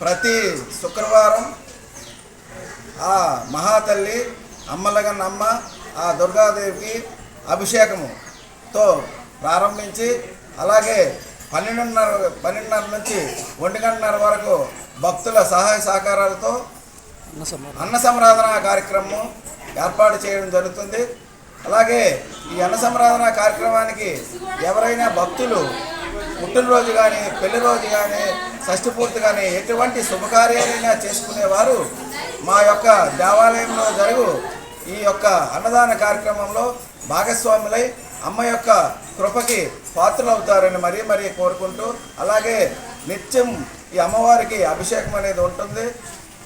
ప్రతి శుక్రవారం ఆ మహాతల్లి అమ్మలగన్న అమ్మ ఆ దుర్గాదేవికి అభిషేకముతో ప్రారంభించి అలాగే పన్నెండున్నర పన్నెండున్నర నుంచి ఒంటి గంటన్నర వరకు భక్తుల సహాయ సహకారాలతో అన్న సంరాధన కార్యక్రమం ఏర్పాటు చేయడం జరుగుతుంది. అలాగే ఈ అన్న సంరాధన కార్యక్రమానికి ఎవరైనా భక్తులు పుట్టినరోజు కానీ పెళ్ళి రోజు కానీ షష్ఠి పూర్తి కానీ ఎటువంటి శుభకార్యాలైనా చేసుకునేవారు. మా యొక్క దేవాలయంలో జరుగు ఈ యొక్క అన్నదాన కార్యక్రమంలో భాగస్వాములై అమ్మ యొక్క కృపకి పాత్రలవుతారని మరీ మరీ కోరుకుంటూ అలాగే నిత్యం ఈ అమ్మవారికి అభిషేకం అనేది ఉంటుంది.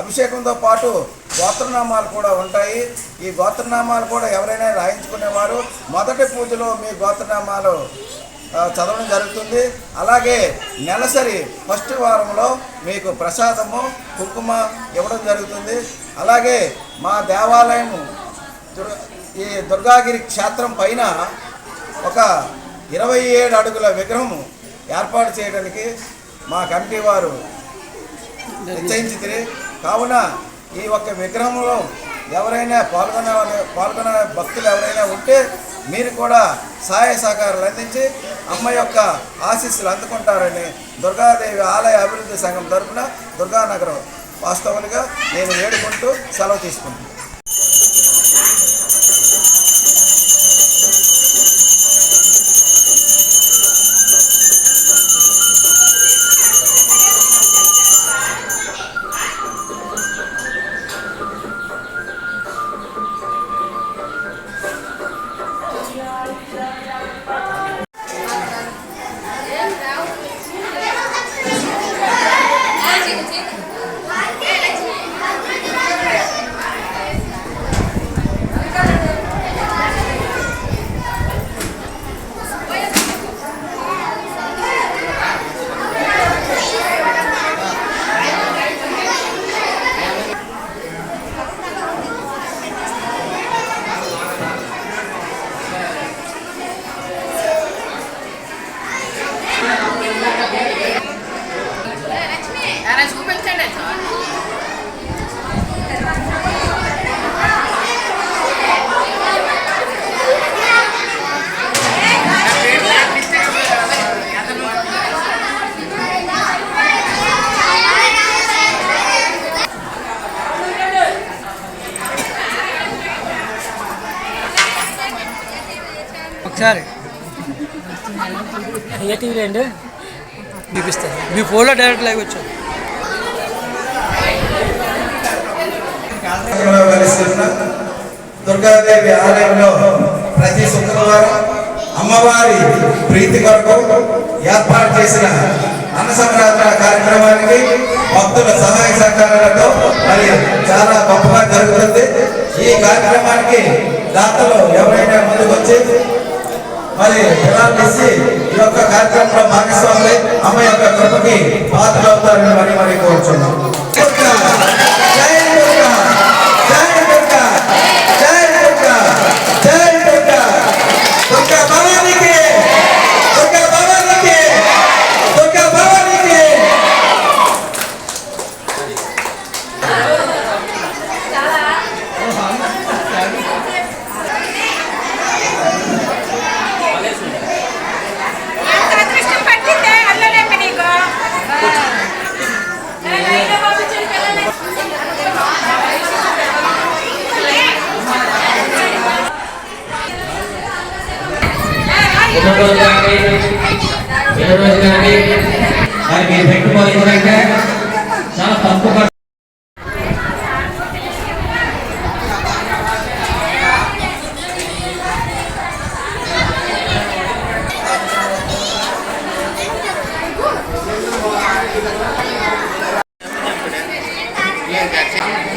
అభిషేకంతో పాటు గోత్రనామాలు కూడా ఉంటాయి. ఈ గోత్రనామాలు కూడా ఎవరైనా రాయించుకునేవారు. మొదటి పూజలో మీ గోత్రనామాలు చదవడం జరుగుతుంది. అలాగే నెలసరి ఫస్ట్ వారంలో మీకు ప్రసాదము కుంకుమ ఇవ్వడం జరుగుతుంది. అలాగే మా దేవాలయము దుర్ ఈ దుర్గాగిరి క్షేత్రం పైన ఒక ఇరవై ఏడు అడుగుల విగ్రహము ఏర్పాటు చేయడానికి మా కమిటీ వారు నిశ్చయించి కావున ఈ ఒక్క విగ్రహంలో ఎవరైనా పాల్గొనే పాల్గొనే భక్తులు ఎవరైనా ఉంటే మీరు కూడా సహాయ సహకారాలు అందించి అమ్మ యొక్క ఆశీస్సులు అందుకుంటారని దుర్గాదేవి ఆలయ అభివృద్ధి సంఘం తరఫున దుర్గానగరం వాస్తవాలుగా నేను వేడుకుంటూ సెలవు తీసుకుంటున్నాను. ఏ టీవీ అండి? చూపిస్తాను మీ ఫోన్లో డైరెక్ట్ లైవ్ వెలిసిన దుర్గాదేవి ఆలయంలో ప్రతి శుక్రవారం అమ్మవారి ప్రీతి కొరకు ఏర్పాటు చేసిన అన్న సంరాధన కార్యక్రమానికి భక్తుల సహాయ సహకారాలతో మరి చాలా గొప్పగా జరుగుతుంది. ఈ కార్యక్రమానికి దాతలు ఎవరైనా ముందుకొచ్చి మరి విరాళాలు ఇచ్చి ఈ యొక్క కార్యక్రమంలో భాగస్వాములై అమ్మ యొక్క కృపకి పాత్ర అవుతారని మరి మరి కోరుచున్నాం. రోజు కానీ రెండో రోజు కానీ మరి మీరు పెట్టుకోవాలి ఎందుకంటే చాలా తక్కువ ఖర్చు ఏ వచ్చి